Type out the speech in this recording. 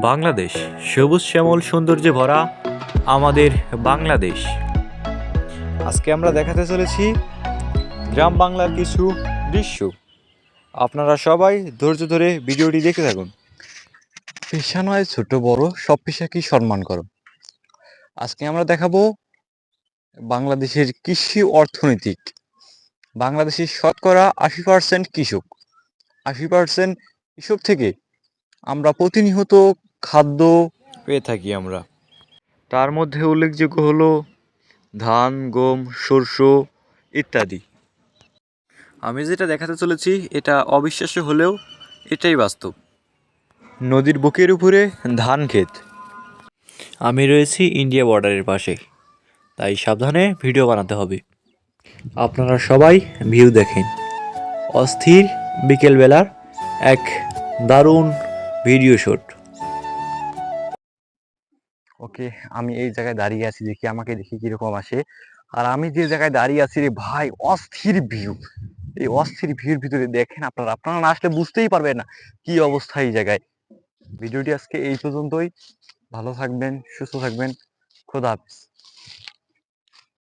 বাংলাদেশ। সবুজ শ্যামল সৌন্দর্যে ভরা আমাদের বাংলাদেশ। আজকে আমরা দেখাতে চলেছি গ্রাম বাংলার কিছু দৃশ্য। আপনারা সবাই ধৈর্য ধরে ভিডিওটি দেখে থাকুন। পেশা নয়, ছোট, বড়, সব পেশাকেই সম্মান করো। আজকে আমরা দেখাবো বাংলাদেশের কৃষি অর্থনৈতিক। বাংলাদেশের শতকরা আশি পার্সেন্ট কৃষক। আশি পার্সেন্ট কৃষক থেকে আমরা প্রতিনিয়ত খাদ্য পেয়ে থাকি আমরা। তার মধ্যে উল্লেখযোগ্য হলো ধান, গম, সরষ ইত্যাদি। আমি যেটা দেখাতে চলেছি, এটা অবিশ্বাস্য হলেও এটাই বাস্তব। নদীর বুকের উপরে ধান ক্ষেত। আমি রয়েছি ইন্ডিয়া বর্ডারের পাশে। তাই সাবধানে ভিডিও বানাতে হবে। আপনারা সবাই ভিউ দেখেন। অস্থির বিকেলবেলার এক দারুণ ভিডিও শ্যুট ওকে, আমি এই জায়গায় দাঁড়িয়ে আছি দেখি আমাকে দেখি কীরকম আসে। আর আমি যে জায়গায় দাঁড়িয়ে আছি রে ভাই, অস্থির ভিউ। এই অস্থির ভিউর ভিতরে দেখেন আপনারা আপনারা না আসলে বুঝতেই পারবেন না কি অবস্থা এই জায়গায়। ভিডিওটি আজকে এই পর্যন্তই। ভালো থাকবেন, সুস্থ থাকবেন। খোদা হাফিজ।